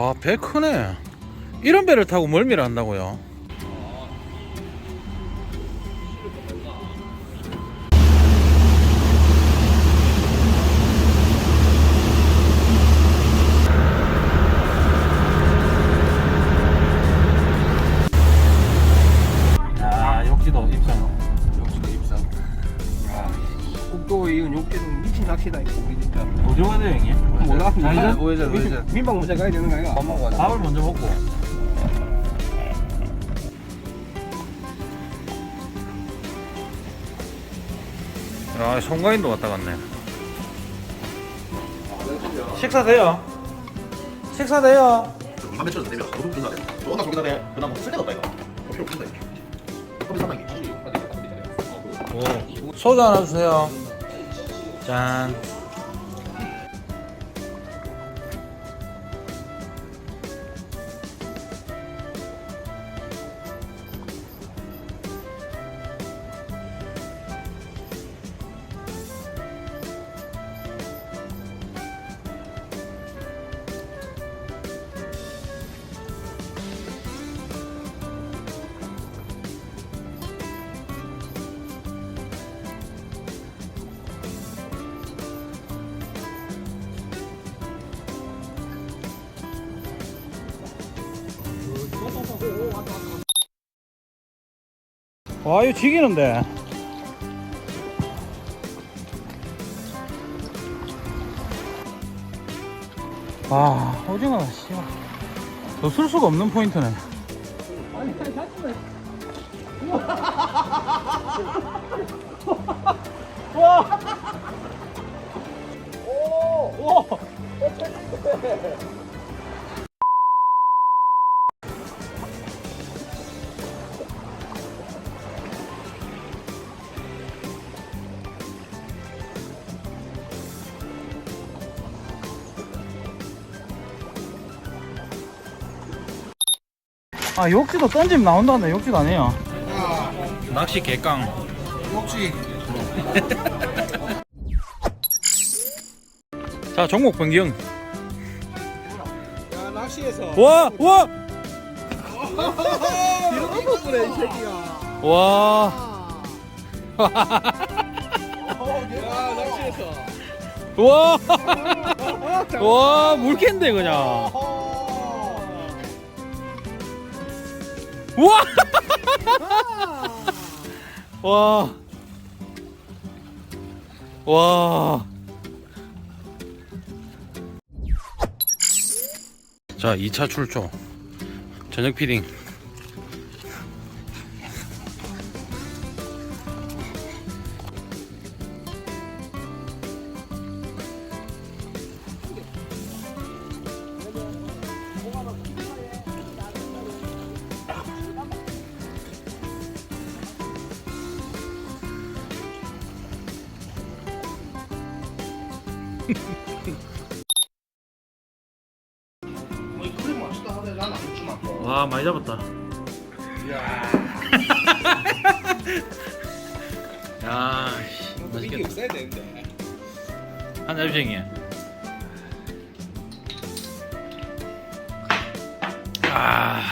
아, 배 크네. 이런 배를 타고 멀미를 한다고요? 아, 욕지도 입성. 욕지도 낚시다 이거 우리 진짜 어디 가야 돼, 형님? 몰라 좌회전? 우회전, 민- 우회전. 민방 먼저 가야 되는 거 아이가 밥만 가자. 밥을 먼저 먹고. 야, 송가인도 왔다 갔네. 식사 돼요? 식사 돼요? 쳐도 되면. 너나 쓸데가 없다 이거. 필요 없다 이거. 커피. 소주 하나 주세요. 짠. 와, 이거 지기는데. 아, 오징어, 씨발. 더쓸 수가 없는 포인트네. 아, 욕지도 던지면 나온다는데 욕지도 아니에요. 낚시 개깡. 혹시 자, 종목 변경. 야 낚시에서. 와, 와, 이런 거 보네 이 새끼가 와, 야 낚시에서. 와, 와, 물캔데 그냥. 와, 와, 와. 자, 2차 출조. 저녁 피딩. 뭐 그림 맞추다 하는데 난안 주만. 와, 많이 잡았다. 야, 씨, 이게 맛있겠다. 없어야 되는데 한 잡생이야. 아,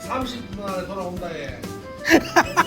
30분 안에 돌아온다 해.